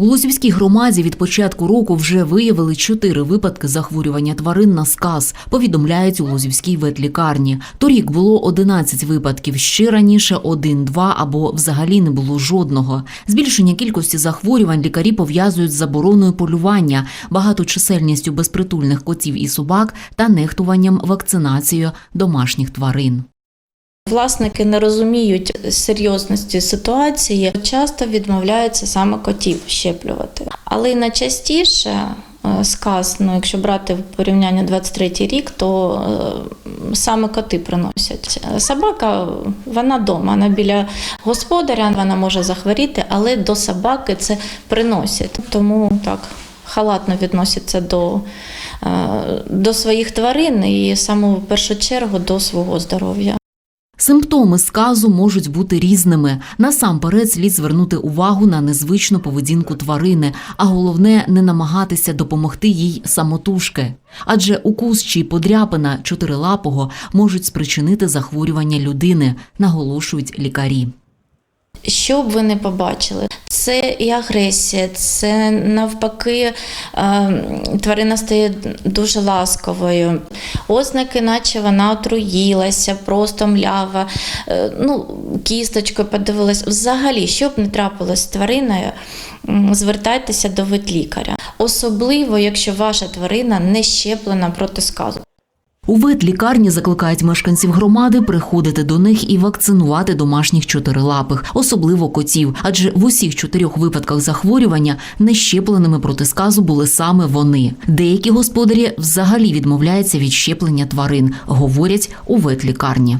У Лозівській громаді від початку року вже виявили чотири випадки захворювання тварин на сказ, повідомляють у Лозівській ветлікарні. Торік було 11 випадків, ще раніше один-два або взагалі не було жодного. Збільшення кількості захворювань лікарі пов'язують з забороною полювання, багаточисельністю безпритульних котів і собак та нехтуванням вакцинацією домашніх тварин. Власники не розуміють серйозності ситуації, часто відмовляються саме котів щеплювати. Але й найчастіше е, сказ, ну якщо брати в порівняння 23-й рік, то е, саме коти приносять. Собака вона вдома, вона біля господаря, вона може захворіти, але до собаки це приносять. Тому так халатно відносяться до, е, до своїх тварин і саме в першу чергу до свого здоров'я. Симптоми сказу можуть бути різними. Насамперед слід звернути увагу на незвичну поведінку тварини, а головне не намагатися допомогти їй самотужки. Адже укус чи подряпина чотирилапого можуть спричинити захворювання людини, наголошують лікарі. Що б ви не побачили, це і агресія, це навпаки е, тварина стає дуже ласковою. Ознаки, наче вона отруїлася, просто млява, е, ну, кісточкою подивилась. Взагалі, що б не трапилось з твариною, звертайтеся до ветлікаря. Особливо, якщо ваша тварина не щеплена проти сказу. У ветлікарні закликають мешканців громади приходити до них і вакцинувати домашніх чотирилапих, особливо котів. Адже в усіх чотирьох випадках захворювання нещепленими проти сказу були саме вони. Деякі господарі взагалі відмовляються від щеплення тварин, говорять у ветлікарні.